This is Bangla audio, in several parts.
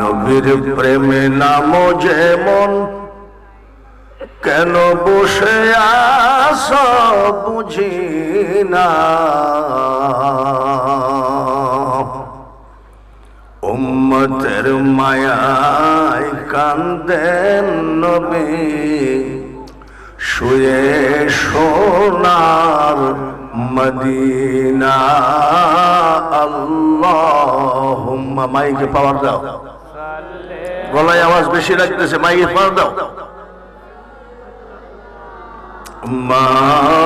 নবীর প্রেমে নাম যেমন। কেন বসে আস বুঝি না। উম্মতের মায়ায় কান্দেন নবী। শুয়ে সোনার মদিনা। আল্লাহ মাইকে পাওয়ার দাও। গলায় আওয়াজ বেশি লাগতেছে মাইকে পাওয়ার দাও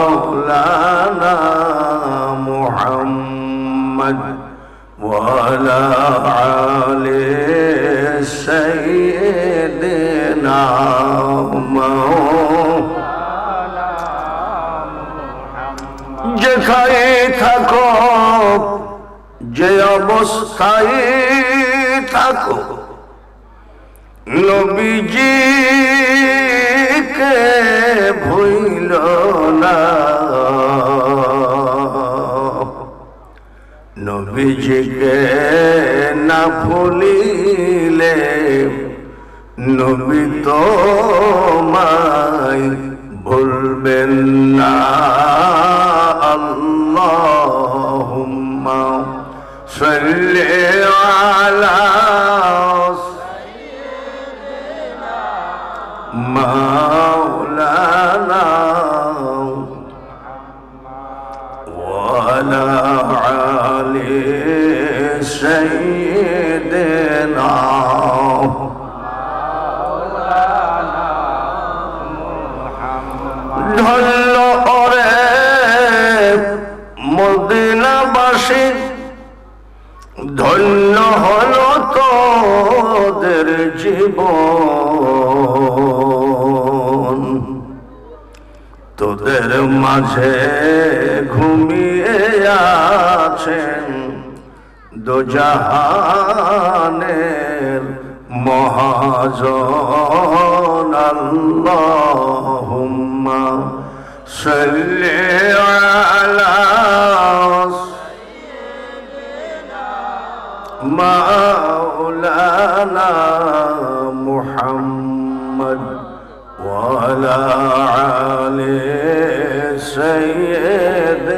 مولانا محمد وعلى آل سيدنا যেখানে থাকো যে অবস্থায় থাকো নবীজিকে ভুইল না। নবীজিকে না ভুলিলে নবী তো মাই ভুলবেন না। আল্লাহুম্মা সাল্লি আলা مولانا وعلى آل سيدنا ধন্য ওরে মদিনাবাসী ধন্য হলো তোদের জীবন মাঝে ঘুমিয়ে আছেন দুজাহানের মহাজন আল্লাহুম্মা সাল্লি আলা মাওলানা মুহাম্মদ ওয়ালা আলী সৈয়দ